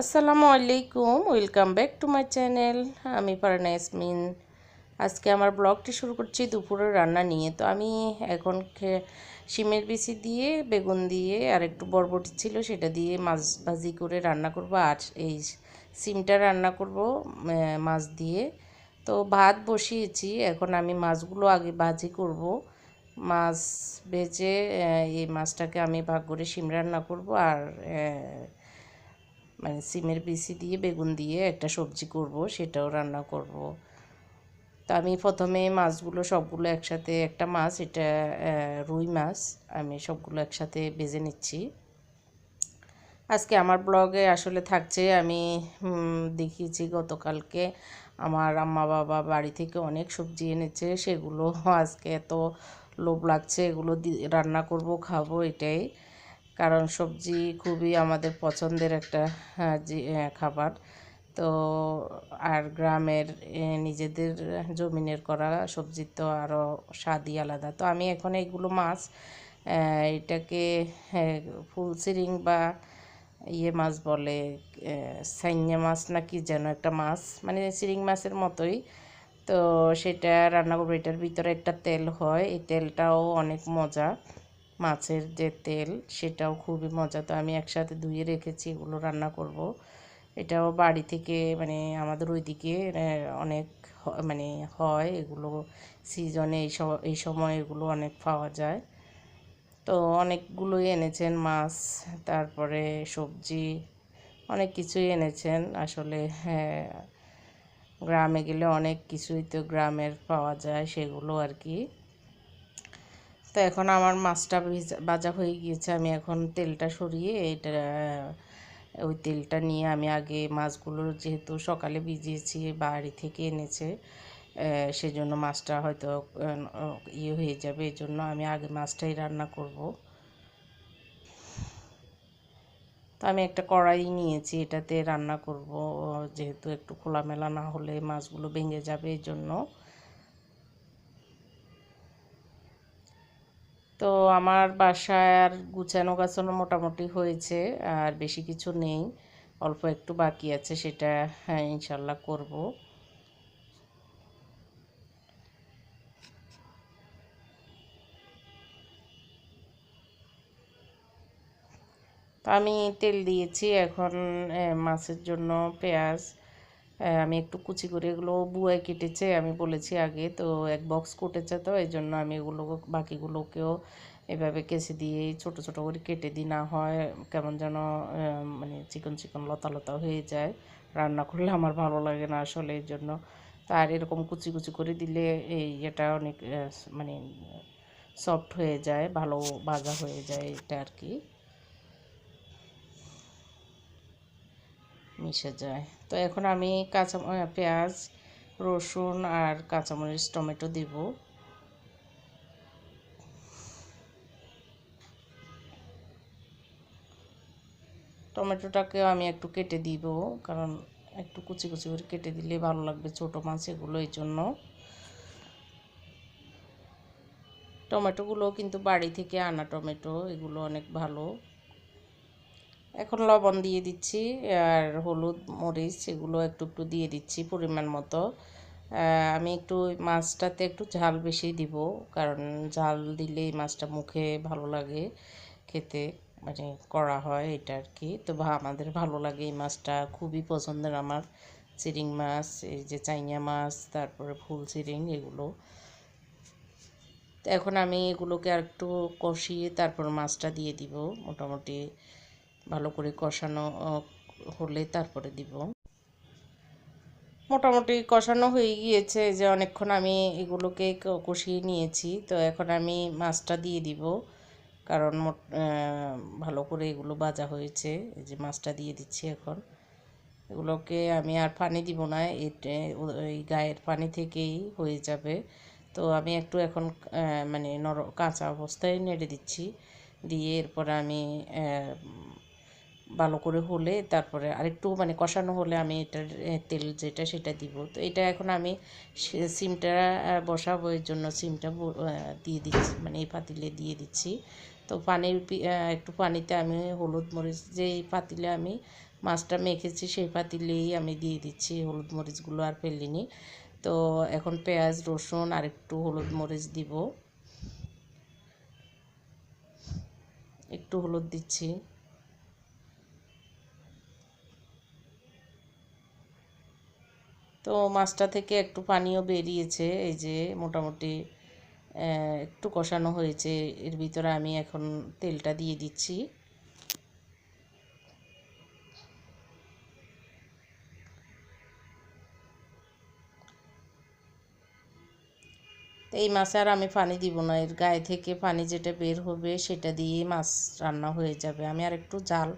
আসসালামু আলাইকুম welcome back to my channel আমি পারানা ইয়াসমিন। আজকে আমার ব্লগটি শুরু করছি দুপুরের রান্না নিয়ে। তো আমি এখন শিমের বিচি দিয়ে, বেগুন দিয়ে, আর একটু বরবটি ছিল সেটা দিয়ে মাছ ভাজি করে রান্না করব। আর এই সিমটা রান্না করব মাছ দিয়ে। তো ভাত বসিয়েছি, এখন আমি মাছগুলো আগে ভাজি করব। মাছ ভেজে এই মাছটাকে আমি ভাগ করে শিম রান্না করব। আর মানে সিমের বিচি দিয়ে বেগুন দিয়ে একটা সবজি করব, সেটাও রান্না করব। তো আমি প্রথমে মাছগুলো সবগুলো একসাথে, একটা মাছ, এটা রুই মাছ, আমি সবগুলো একসাথে ভেজে নিচ্ছি। আজকে আমার ব্লগে আসলে থাকছে, আমি দেখিয়েছি গতকালকে আমার আম্মা বাবা বাড়ি থেকে অনেক সবজি এনেছে, সেগুলো আজকে এত লোভ লাগছে, এগুলো রান্না করব, খাব, এটাই। কারণ সবজি খুবই আমাদের পছন্দের একটা হ্যাঁ, খাবার। তো আর গ্রামের নিজেদের জমিনের করা সবজির তো আরও স্বাদই আলাদা। তো আমি এখন এইগুলো মাছ এটাকে হ্যাঁ, ফুল সিরিং বা ইয়ে মাছ বলে সাইন্যা মাছ না কি যেন একটা মাছ মানে সিরিং মাছের মতোই। তো সেটা রান্না করব। এটার ভিতরে একটা তেল হয়। এই তেলটাও অনেক মজা। মাছের যে তেল, সেটাও খুবই মজা। তো আমি একসাথে ধুয়ে রেখেছি, এগুলো রান্না করব। এটাও বাড়ি থেকে মানে আমাদের ওইদিকে অনেক মানে হয় এগুলো সিজনে এই এই সময় এগুলো অনেক পাওয়া যায়। তো অনেকগুলোই এনেছেন মাছ, তারপরে সবজি, অনেক কিছুই এনেছেন। আসলে হ্যাঁ গ্রামে গেলে অনেক কিছুই তো গ্রামের পাওয়া যায়, সেগুলো আর কি। তো এখন আমার মাছটা ভেজা- হয়ে গিয়েছে। আমি এখন তেলটা সরিয়ে এটা, ওই তেলটা নিয়ে আমি আগে মাছগুলো যেহেতু সকালে ভিজিয়েছি, বাড়ি থেকে এনেছে সেজন্য মাছটা হয়তো ইয়ে হয়ে যাবে। এই জন্য আমি আগে মাছটাই রান্না করব। তো আমি একটা কড়াই নিয়েছি, এটাতে রান্না করব। যেহেতু একটু খোলামেলা না হলে মাছগুলো ভেঙে যাবে এই জন্য তো আমার বাসায় আর গুছানো গাছানো মোটামুটি হয়েছে, আর বেশি কিছু নেই। অল্প একটু বাকি আছে, সেটা হ্যাঁ ইনশাল্লাহ করব। তো আমি তেল দিয়েছি, এখন মাছের জন্য পেঁয়াজ। আমি একটু কুচি করে এগুলো বুয়ায় কেটেছে, আমি বলেছি আগে তো এক বক্স কুটেছে তো, এই জন্য আমি এগুলো, বাকিগুলোকেও এভাবে কেসে দিয়ে ছোট ছোট করে কেটে দিই, না হয় কেমন যেন মানে চিকন চিকন, লতা লতা হয়ে যায়। রান্না করলে আমার ভালো লাগে না আসলে এই জন্য। আর এরকম কুচি কুচি করে দিলে এই এটা অনেক মানে সফট হয়ে যায়, ভালো ভাজা হয়ে যায় এটা আর কি। মিশে যায়। তো এখন আমি কাঁচা পেঁয়াজ, রসুন আর কাঁচামরিচ, টমেটো দিব। টমেটোটাকেও আমি একটু কেটে দিব, কারণ একটু কুচি কুচি করে কেটে দিলে ভালো লাগবে ছোটো মাছ এগুলো, এই জন্য। টমেটোগুলো কিন্তু বাড়ি থেকে আনা টমেটো, এগুলো অনেক ভালো। এখন লবণ দিয়ে দিচ্ছি, আর হলুদ, মরিচ এগুলো একটু একটু দিয়ে দিচ্ছি পরিমাণ মতো। আমি একটু মাছটাতে একটু ঝাল বেশি দিব, কারণ ঝাল দিলে মাছটা মুখে ভালো লাগে, খেতে মানে করা হয় এটা আর কি। তো আমাদের ভালো লাগে এই মাছটা, খুবই পছন্দের আমার চিরিং মাছ, এই যে চাইনা মাছ, তারপরে ফুল চিরিং এগুলো। এখন আমি এগুলোকে আর একটু কষিয়ে তারপর মাছটা দিয়ে দিব, মোটামুটি ভালো করে কষানো হলে তারপরে দিব। মোটামুটি কষানো হয়ে গিয়েছে যে অনেকক্ষণ আমি এগুলোকে কষিয়ে নিয়েছি। তো এখন আমি মাছটা দিয়ে দিব, কারণ ভালো করে এগুলো ভাজা হয়েছে। এই যে মাছটা দিয়ে দিচ্ছি এখন। এগুলোকে আমি আর পানি দিব না এই গায়ের পানি থেকেই হয়ে যাবে। তো আমি একটু এখন মানে নর, কাঁচা অবস্থায় নেড়ে দিচ্ছি। দিয়ে এরপর আমি ভালো করে হলে তারপরে আরেকটু মানে কষানো হলে আমি এটার তেল যেটা সেটা দিব। তো এটা এখন আমি সিমটা বসাবো, এর জন্য সিমটা দিয়ে দিচ্ছি মানে এই পাতিলে দিয়ে দিচ্ছি। তো পানির একটু পানিতে আমি হলুদ মরিচ যে পাতিলে আমি মাছটা মেখেছি সেই পাতিলেই আমি দিয়ে দিচ্ছি, হলুদ মরিচগুলো আর ফেলিনি। তো এখন পেঁয়াজ, রসুন আর একটু হলুদ মরিচ দিব। একটু হলুদ দিচ্ছি। তো মাছটা থেকে একটু পানিও বেরিয়েছে, এই যে মোটামুটি একটু কষানো হয়েছে। এর ভিতরে আমি এখন তেলটা দিয়ে দিচ্ছি। এই মাছে আর আমি পানি দিব না, এর গায়ে থেকে পানি যেটা বের হবে সেটা দিয়ে মাছ রান্না হয়ে যাবে। আমি আর একটু জাল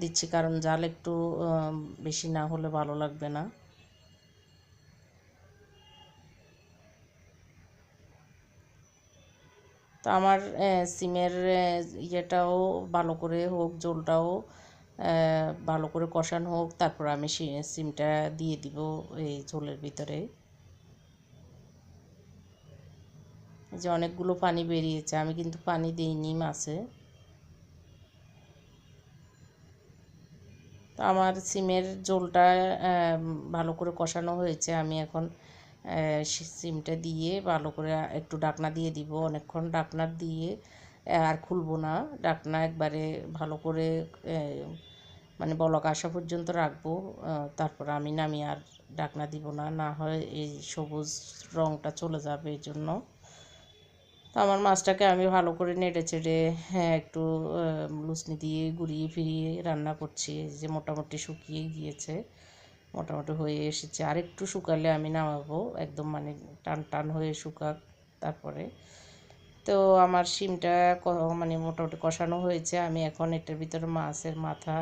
দিচ্ছি, কারণ জাল একটু বেশি না হলে ভালো লাগবে না। তো আমার সিমের ইয়েটাও ভালো করে হোক, জলটাও ভালো করে কষানো হোক, তারপর আমি সিমটা দিয়ে দিব এই ঝোলের ভিতরে। যে অনেকগুলো পানি বেরিয়েছে, আমি কিন্তু পানি দিইনি মাছে। তো আমার সিমের জলটা ভালো করে কষানো হয়েছে, আমি এখন সিমটা দিয়ে ভালো করে একটু ডাকনা দিয়ে দিব, অনেকক্ষণ ডাকনা দিয়ে আর খুলবো না। ডাকনা একবারে ভালো করে মানে বলক আসা পর্যন্ত রাখব তারপর আমি নামি আর ডাকনা দিব না। না হয় এই সবুজ রঙটা চলে যাবে এই জন্য তো আমার মাছটাকে আমি ভালো করে নেড়ে চেড়ে হ্যাঁ একটু লুচনি দিয়ে ঘুরিয়ে ফিরিয়ে রান্না করছি যে মোটামুটি শুকিয়ে গিয়েছে। মোটামুটি হয়ে এসেছে। আর একটু শুকালে আমি নামাবো, একদম মানে টান টান হয়ে শুকাক তারপরে। তো আমার শিমটা মানে মোটামুটি কষানো হয়েছে। আমি এখন এটার ভিতরে মাছের মাথা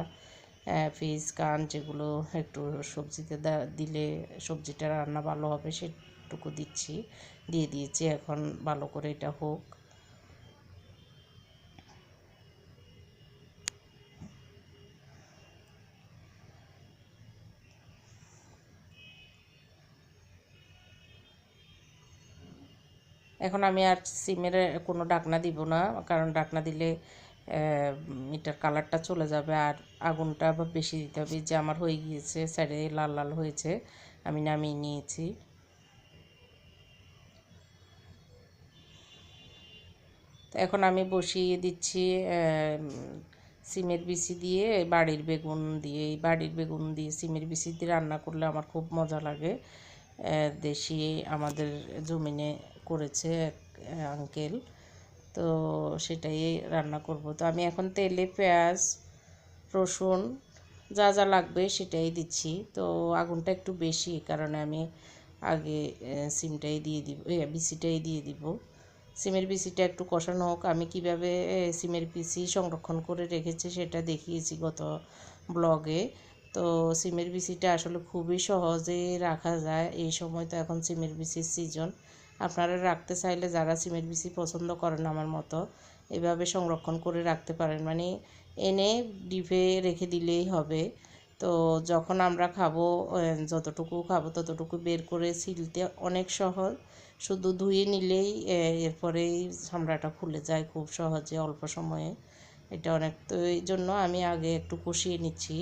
ফিস, কান যেগুলো একটু সবজিতে দিলে সবজিটা রান্না ভালো হবে সেটুকু দিচ্ছি, দিয়ে দিয়েছি। এখন ভালো করে এটা হোক। এখন আমি আর সিমের কোনো ডাকনা দিব না, কারণ ডাকনা দিলে এটার কালারটা চলে যাবে আর আগুনটা বেশি দিতে হবে। যে আমার হয়ে গিয়েছে, সাইডে লাল লাল হয়েছে, আমি নামিয়ে নিয়েছি। এখন আমি বসিয়ে দিচ্ছি সিমের বিচি দিয়ে, বাড়ির বেগুন দিয়ে। বাড়ির বেগুন দিয়ে সিমের বিচি দিয়ে রান্না করলে আমার খুব মজা লাগে। দেশি আমাদের জমিনে করেছে এক আঙ্কেল তো সেটাই রান্না করব। তো আমি এখন তেলে পেঁয়াজ, রসুন, যা যা লাগবে সেটাই দিচ্ছি। তো আগুনটা একটু বেশি কারণে আমি আগে সিমটাই দিয়ে দিব বিসিটাই দিয়ে দিব। সিমের বিসিটা একটু কষানো হোক। আমি কীভাবে সিমের বিসি সংরক্ষণ করে রেখেছি সেটা দেখিয়েছি গত ব্লগে তো সিমের বিসিটা আসলে খুবই সহজে রাখা যায়। এই সময় তো এখন সিমের বিসির সিজন আপনারা রাখতে চাইলে যারা সিমের বিসি পছন্দ করেন আমার মতো, এভাবে সংরক্ষণ করে রাখতে পারেন। মানে এনে ডিপে রেখে দিলেই হবে। তো যখন আমরা খাব যতটুকু খাব ততটুকু বের করে সিলতে অনেক সহজ। শুধু ধুয়ে নিলেই এরপরেই চামড়াটা খুলে যায় খুব সহজে, অল্প সময়ে। এটা অনেক তো এই জন্য আমি আগে একটু কষিয়ে নিচ্ছি।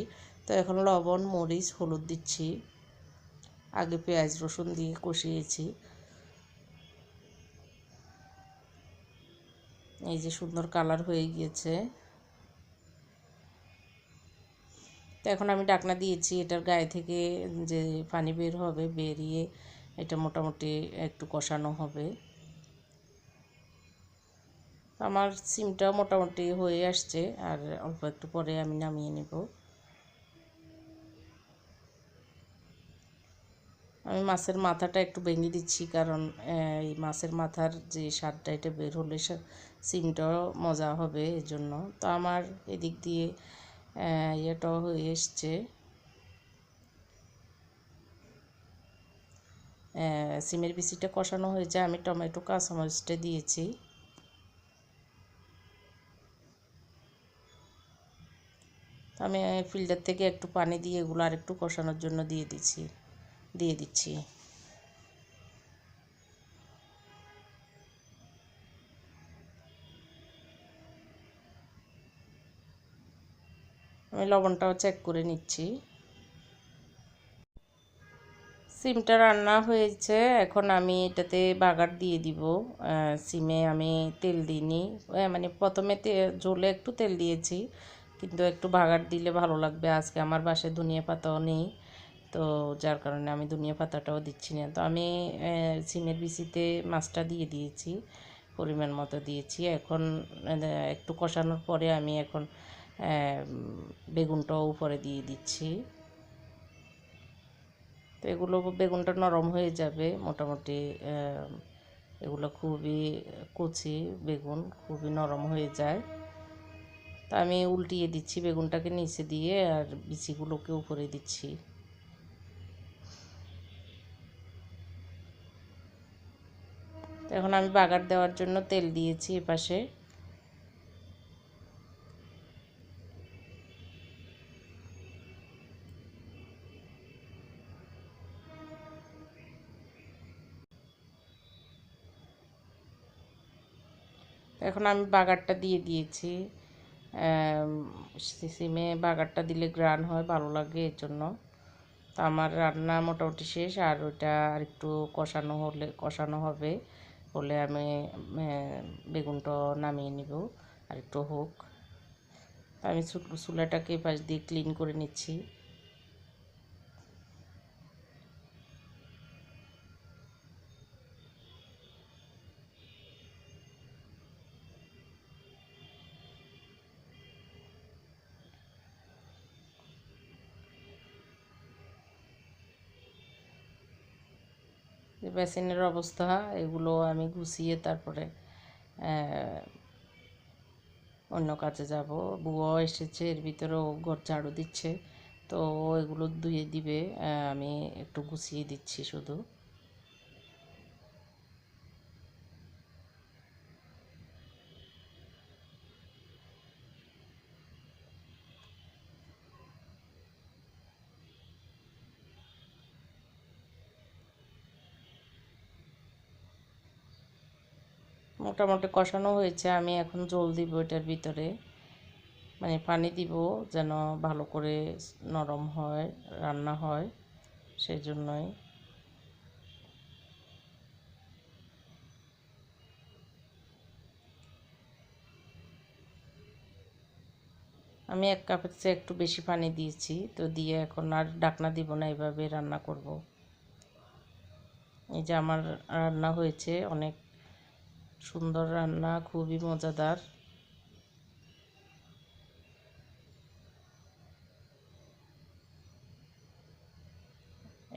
তো এখন লবণ, মরিচ, হলুদ দিচ্ছি। আগে পেঁয়াজ, রসুন দিয়ে কষিয়েছি। এই যে সুন্দর কালার হয়ে গিয়েছে। তো এখন আমি ডাকনা দিয়েছি, এটার গায়ে থেকে যে পানি বের হবে, বেরিয়ে এটা মোটামুটি একটু কষানো হবে। আমার সিমটা মোটামুটি হয়ে আসছে, আর অল্প একটু পরে আমি নামিয়ে নেব। আমি মাছের মাথাটা একটু ভেঙে দিচ্ছি কারণ এই মাছের মাথার যে স্বাদটা এটা বের হলে সিমটাও মজা হবে এই জন্য তো আমার এদিক দিয়ে ইয়েটাও হয়ে এসছে। সিমের বিচিটা কষানো হয়েছে। আমি টমেটো, কাঁচামরিচটা দিয়েছি। আমি ফিল্টার থেকে একটু পানি দিয়ে এগুলো আর একটু কষানোর জন্য দিয়ে দিচ্ছি। দিয়ে দিচ্ছি। আমি লবণটাও চেক করে নিচ্ছি। সিমটা রান্না হয়েছে, এখন আমি এটাতে বাগার দিয়ে দিব। সিমে আমি তেল দিইনি। মানে প্রথমে ঝোলে একটু তেল দিয়েছি, কিন্তু একটু বাগার দিলে ভালো লাগবে। আজকে আমার বাসায় ধনিয়া পাতাও নেই। তো যার কারণে আমি ধনিয়া পাতাটাও দিচ্ছি না। তো আমি সিমের বিচিতে মাছটা দিয়ে দিয়েছি, পরিমাণ মতো দিয়েছি। এখন একটু কষানোর পরে আমি এখন বেগুনটাও উপরে দিয়ে দিচ্ছি। তো এগুলো বেগুনটা নরম হয়ে যাবে মোটামুটি এগুলো খুবই কচি বেগুন, খুবই নরম হয়ে যায়। তা আমি উল্টিয়ে দিচ্ছি বেগুনটাকে নিচে দিয়ে আর বিচিগুলোকে উপরে দিচ্ছি। এখন আমি বাগার দেওয়ার জন্য তেল দিয়েছি এপাশে। এখন আমি বাগারটা দিয়ে দিয়েছি। সিমে বাগারটা দিলে গ্রান হয়, ভালো লাগে এর জন্য তো আমার রান্না মোটামুটি শেষ, আর ওইটা আর একটু কষানো হলে, কষানো হবে। হলে আমি বেগুনটা নামিয়ে নিব, আর একটু হোক। আমি চুলাটাকে পাশ দিয়ে ক্লিন করে নিচ্ছি। বেসিনের অবস্থা, এগুলো আমি গুছিয়ে তারপরে অন্য কাজে যাব। বুয়াও এসেছে, এর ভিতরেও ঘর ঝাড়ু দিচ্ছে। তো এগুলো ধুয়ে দিবে আমি একটু গুছিয়ে দিচ্ছি শুধু। মোটামুটি কষানো হয়েছে। আমি এখন জল দিব এটার ভিতরে। মানে পানি দিব যেন ভালো করে নরম হয়, রান্না হয় সেই জন্যই আমি এক কাপের চেয়ে একটু বেশি পানি দিয়েছি, তো দিয়ে এখন আর ডাকনা দিব না, এভাবে রান্না করব। এই যে আমার রান্না হয়েছে, অনেক সুন্দর রান্না, খুবই মজাদার।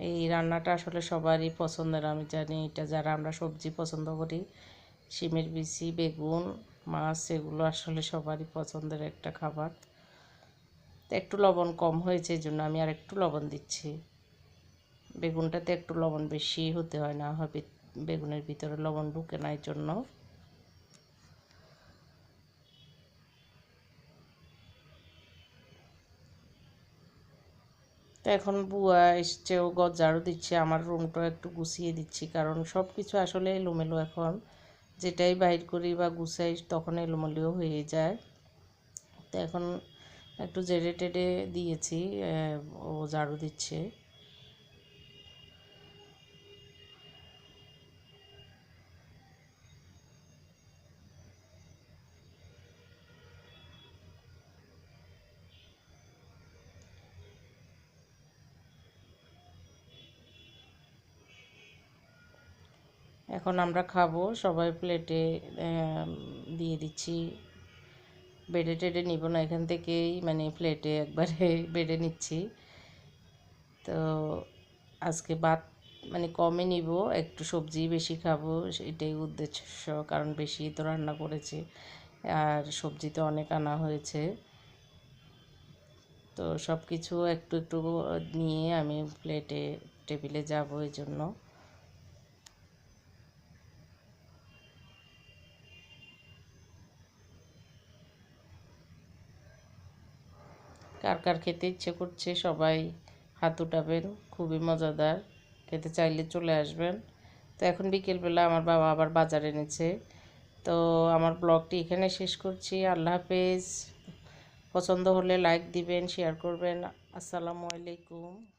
এই রান্নাটা আসলে সবারই পছন্দের, আমি জানি এটা যারা আমরা সবজি পছন্দ করি, শিমের বিচি, বেগুন, মাছ, এগুলো আসলে সবারই পছন্দের একটা খাবার। একটু লবণ কম হয়েছে এই জন্য আমি আর একটু লবণ দিচ্ছি। বেগুনটাতে একটু লবণ বেশি হতে হয় না, হবে বেগুনের ভিতরে লবণ ঢুকে না জন্য। তো এখন বুয়া এসছে, ও ঝাড়ু দিচ্ছে, আমার রুমটা একটু গুছিয়ে দিচ্ছি, কারণ সব কিছু আসলে এলোমেলো এখন। যেটাই বাইর করি বা গুছাই, তখন এলোমেলো হয়ে যায়। তো এখন একটু জেডে টেডে দিয়েছি ও ঝাড়ু দিচ্ছে। এখন আমরা খাব। সবাই প্লেটে দিয়ে দিচ্ছি। বেডে টেডে নিব না, এখান থেকেই মানে প্লেটে একবারে বেডে নিচ্ছি। তো আজকে ভাত মানে কমে নিব, একটু সবজি বেশি খাব, এটাই উদ্দেশ্য, কারণ বেশি তো রান্না করেছি। আর সবজি তো অনেক আনা হয়েছে। তো সব কিছু একটু একটু নিয়ে আমি প্লেটে টেবিলে যাব এই জন্য। কার কার খেতে ইচ্ছে করছে, সবাই হাত উঠাবেন, খুবই মজাদার। খেতে চাইলে চলে আসবেন। তো এখন বিকেলবেলা আমার বাবা আবার বাজারে এনেছে। তো আমার ব্লগটি এখানে শেষ করছি। আল্লাহ হাফেজ। পছন্দ হলে লাইক দিবেন শেয়ার করবেন। আসসালামু আলাইকুম।